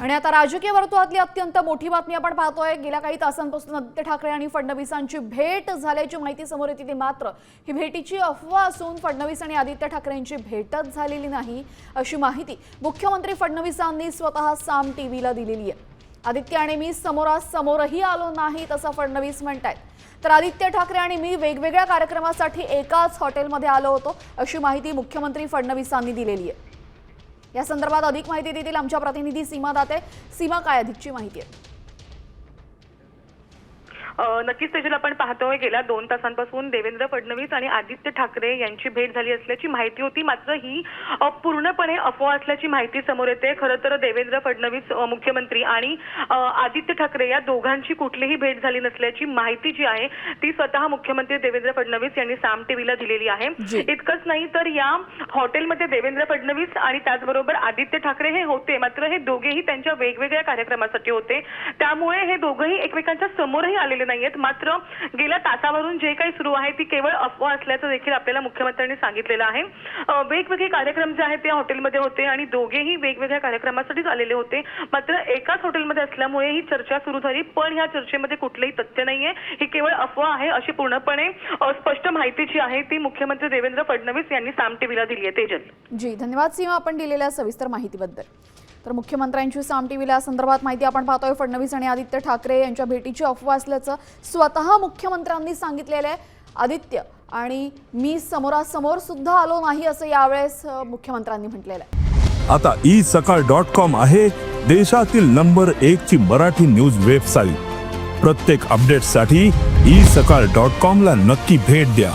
आणि आता राजकीय वर्तुळातली अत्यंत मोठी बातमी आपण पाहतोय. गेल्या काही तासांपासून आदित्य ठाकरे आणि फडणवीसांची भेट झाल्याची माहिती समोर येते. ती मात्र ही भेटीची अफवा असून फडणवीस आणि आदित्य ठाकरेंची भेटच झालेली नाही अशी माहिती मुख्यमंत्री फडणवीसांनी स्वतः साम टीव्हीला दिलेली आहे. आदित्य आणि मी समोरासमोरही आलो नाही तसं फडणवीस म्हणतायत. तर आदित्य ठाकरे आणि मी वेगवेगळ्या कार्यक्रमासाठी एकाच हॉटेलमध्ये आलो होतो अशी माहिती मुख्यमंत्री फडणवीसांनी दिलेली आहे. या संदर्भात अधिक माहिती देतील आमच्या प्रतिनिधी सीमा दाते सीमा काय अधिकची माहिती आहे? नक्कीच तेजल आपण पाहतोय. गेल्या दोन तासांपासून देवेंद्र फडणवीस आणि आदित्य ठाकरे यांची भेट झाली असल्याची माहिती होती. मात्र ही पूर्णपणे अफवा असल्याची माहिती समोर येते. खरं तर देवेंद्र फडणवीस मुख्यमंत्री आणि आदित्य ठाकरे या दोघांची कुठलीही भेट झाली नसल्याची माहिती जी आहे ती स्वतः मुख्यमंत्री देवेंद्र फडणवीस यांनी साम टीव्हीला दिलेली आहे. इतकंच नाही तर या हॉटेलमध्ये देवेंद्र फडणवीस आणि त्याचबरोबर आदित्य ठाकरे हे होते. मात्र हे दोघेही त्यांच्या वेगवेगळ्या कार्यक्रमासाठी होते. त्यामुळे हे दोघंही एकमेकांच्या समोरही आलेले नाहीयेत. मात्र गेल्या तासावरून जे काही सुरू आहे ती केवळ अफवा असल्याचं देखील आपल्याला मुख्यमंत्र्यांनी सांगितलेलं आहे. वेगवेगळे कार्यक्रम जे आहेत ते हॉटेलमध्ये होते आणि दोघेही वेगवेगळ्या कार्यक्रमासाठीच आलेले होते. मात्र एकाच हॉटेलमध्ये असल्यामुळे ही चर्चा सुरू झाली पण ह्या चर्चेमध्ये कुठलंही तथ्य नाहीये. ही केवळ अफवा आहे अशी पूर्णपणे स्पष्ट माहिती जी आहे ती मुख्यमंत्री देवेंद्र फडणवीस यांनी साम टीव्हीला दिली आहे. तेजल. जी धन्यवाद सीमा आपण दिलेल्या सविस्तर माहितीबद्दल. तर मुख्यमंत्र्यांची साम टीव्हीला या संदर्भात माहिती आपण पाहतोय. फडणवीस आणि आदित्य ठाकरे यांच्या भेटीची अफवा असल्याचं स्वतः मुख्यमंत्र्यांनी सांगितलेलं आहे. आदित्य आणि मी समोरासमोर सुद्धा आलो नाही असं यावेळेस मुख्यमंत्र्यांनी म्हटलेलं आहे. आता ई सकाळ डॉट कॉम आहे. देशातील नंबर एक ची मराठी न्यूज वेबसाईट. प्रत्येक अपडेटसाठी ई सकाळ डॉट कॉम ला नक्की भेट द्या.